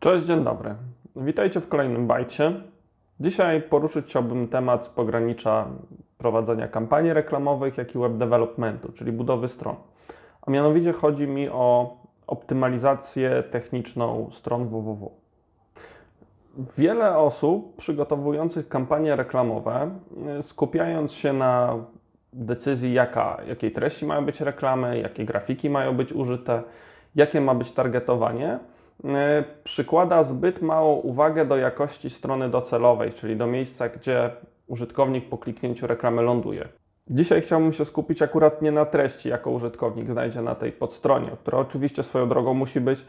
Cześć, dzień dobry. Witajcie w kolejnym bajcie. Dzisiaj poruszyć chciałbym temat pogranicza prowadzenia kampanii reklamowych, jak i web developmentu, czyli budowy stron. A mianowicie chodzi mi o optymalizację techniczną stron www. Wiele osób przygotowujących kampanie reklamowe, y, skupiając się na decyzji, jaka, jakiej treści mają być reklamy, jakie grafiki mają być użyte, jakie ma być targetowanie, przykłada zbyt małą uwagę do jakości strony docelowej, czyli do miejsca, gdzie użytkownik po kliknięciu reklamy ląduje. Dzisiaj chciałbym się skupić akurat nie na treści, jaką użytkownik znajdzie na tej podstronie, która oczywiście swoją drogą musi być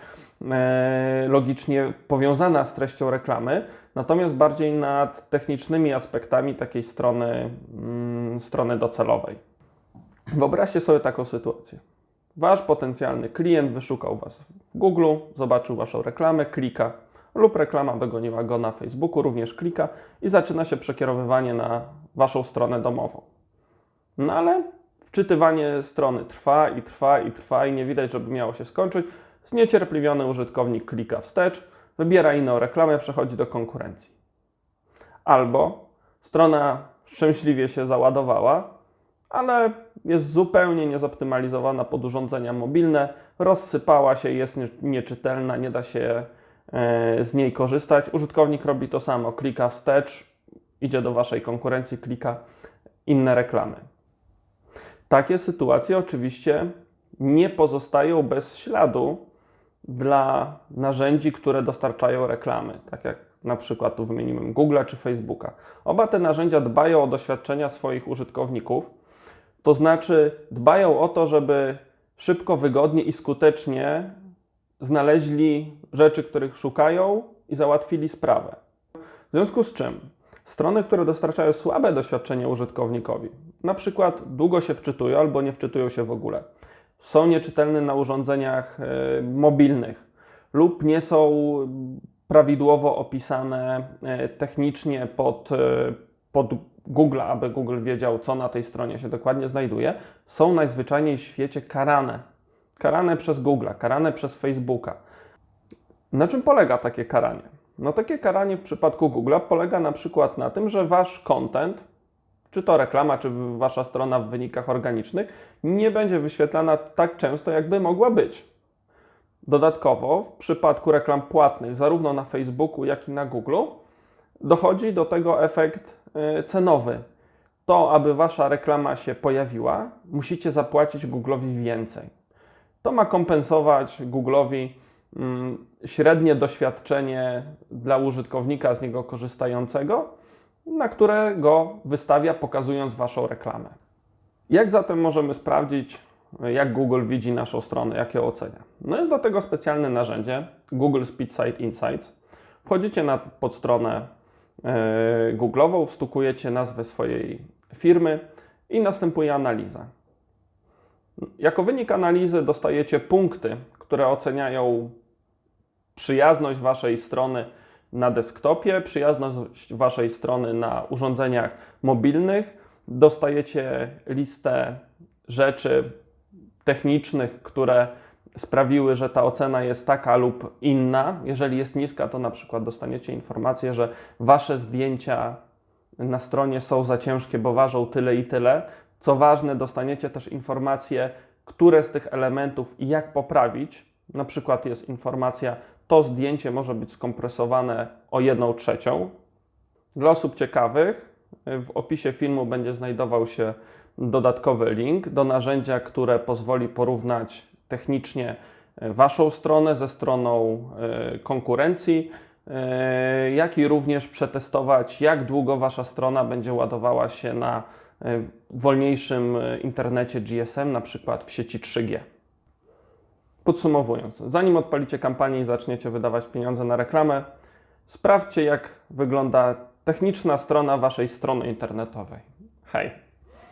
e, logicznie powiązana z treścią reklamy, natomiast bardziej nad technicznymi aspektami takiej strony, mm, strony docelowej. Wyobraźcie sobie taką sytuację. Wasz potencjalny klient wyszukał Was w Google, zobaczył Waszą reklamę, klika, lub reklama dogoniła go na Facebooku, również klika i zaczyna się przekierowywanie na Waszą stronę domową. No ale wczytywanie strony trwa i trwa i trwa i nie widać, żeby miało się skończyć. Zniecierpliwiony użytkownik klika wstecz, wybiera inną reklamę, przechodzi do konkurencji. Albo strona szczęśliwie się załadowała, ale jest zupełnie niezoptymalizowana pod urządzenia mobilne, rozsypała się, jest nie- nieczytelna, nie da się e, z niej korzystać. Użytkownik robi to samo, klika wstecz, idzie do Waszej konkurencji, klika inne reklamy. Takie sytuacje oczywiście nie pozostają bez śladu dla narzędzi, które dostarczają reklamy, tak jak na przykład tu wymieniłem Google czy Facebooka. Oba te narzędzia dbają o doświadczenia swoich użytkowników, to znaczy dbają o to, żeby szybko, wygodnie i skutecznie znaleźli rzeczy, których szukają i załatwili sprawę. W związku z czym strony, które dostarczają słabe doświadczenie użytkownikowi, na przykład długo się wczytują albo nie wczytują się w ogóle, są nieczytelne na urządzeniach e, mobilnych lub nie są prawidłowo opisane e, technicznie pod, e, pod Google, aby Google wiedział, co na tej stronie się dokładnie znajduje, są najzwyczajniej w świecie karane. Karane przez Google, karane przez Facebooka. Na czym polega takie karanie? No takie karanie w przypadku Google polega na przykład na tym, że wasz content, czy to reklama, czy wasza strona w wynikach organicznych, nie będzie wyświetlana tak często, jakby mogła być. Dodatkowo, w przypadku reklam płatnych, zarówno na Facebooku, jak i na Google, dochodzi do tego efekt cenowy. To, aby wasza reklama się pojawiła, musicie zapłacić Google'owi więcej. To ma kompensować Google'owi mm, średnie doświadczenie dla użytkownika z niego korzystającego, na które go wystawia, pokazując Waszą reklamę. Jak zatem możemy sprawdzić, jak Google widzi naszą stronę, jak ją ocenia? No jest do tego specjalne narzędzie Google SpeedSite Insights. Wchodzicie na podstronę Google'ową, wstukujecie nazwę swojej firmy i następuje analiza. Jako wynik analizy dostajecie punkty, które oceniają przyjazność Waszej strony na desktopie, przyjazność Waszej strony na urządzeniach mobilnych. Dostajecie listę rzeczy technicznych, które sprawiły, że ta ocena jest taka lub inna. Jeżeli jest niska, to na przykład dostaniecie informację, że Wasze zdjęcia na stronie są za ciężkie, bo ważą tyle i tyle. Co ważne, dostaniecie też informacje, które z tych elementów i jak poprawić. Na przykład jest informacja, to zdjęcie może być skompresowane o 1 trzecią. Dla osób ciekawych, w opisie filmu będzie znajdował się dodatkowy link do narzędzia, które pozwoli porównać technicznie Waszą stronę ze stroną e, konkurencji, e, jak i również przetestować, jak długo Wasza strona będzie ładowała się na e, wolniejszym e, internecie GSM, na przykład w sieci 3G. Podsumowując, zanim odpalicie kampanię i zaczniecie wydawać pieniądze na reklamę, sprawdźcie, jak wygląda techniczna strona Waszej strony internetowej. Hej!